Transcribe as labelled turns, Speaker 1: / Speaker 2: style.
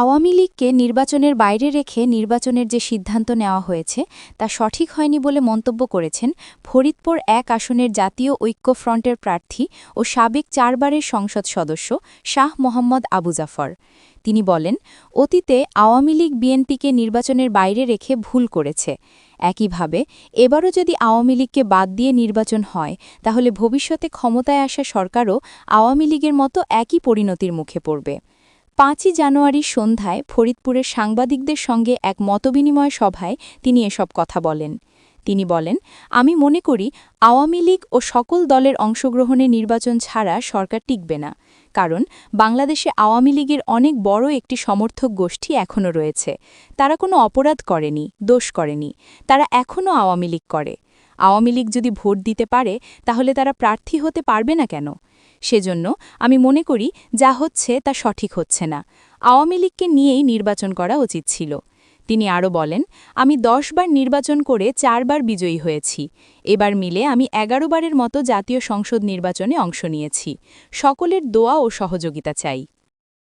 Speaker 1: আওয়ামী লীগকে নির্বাচনের বাইরে রেখে নির্বাচনের যে সিদ্ধান্ত নেওয়া হয়েছে, তা সঠিক হয়নি বলে মন্তব্য করেছেন ফরিদপুর এক আসনের জাতীয় ঐক্য ফ্রন্টের প্রার্থী ও সাবেক চারবারের সংসদ সদস্য শাহ মোহাম্মদ আবু জাফর। তিনি বলেন, অতীতে আওয়ামী লীগ বিএনপিকে নির্বাচনের বাইরে রেখে ভুল করেছে। একইভাবে, এবারও যদি আওয়ামী লীগকে বাদ দিয়ে নির্বাচন হয়, তাহলে ভবিষ্যতে ক্ষমতায় আসা সরকারও আওয়ামী লীগের মতো একই পরিণতির মুখে পড়বে। পাঁচই জানুয়ারির সন্ধ্যায় ফরিদপুরের সাংবাদিকদের সঙ্গে এক মতবিনিময় সভায় তিনি এসব কথা বলেন। তিনি বলেন, আমি মনে করি আওয়ামী লীগ ও সকল দলের অংশগ্রহণে নির্বাচন ছাড়া সরকার টিকবে না, কারণ বাংলাদেশে আওয়ামী লীগের অনেক বড় একটি সমর্থক গোষ্ঠী এখনও রয়েছে। তারা কোনো অপরাধ করেনি, দোষ করেনি। তারা এখনও আওয়ামী লীগ করে। আওয়ামী লীগ যদি ভোট দিতে পারে, তাহলে তারা প্রার্থী হতে পারবে না কেন? সেজন্য আমি মনে করি যা হচ্ছে তা সঠিক হচ্ছে না। আওয়ামী লীগকে নিয়েই নির্বাচন করা উচিত ছিল। তিনি আরও বলেন, আমি দশবার নির্বাচন করে চারবার বিজয়ী হয়েছি। এবার মিলে আমি এগারো বারের মতো জাতীয় সংসদ নির্বাচনে অংশ নিয়েছি। সকলের দোয়া ও সহযোগিতা চাই।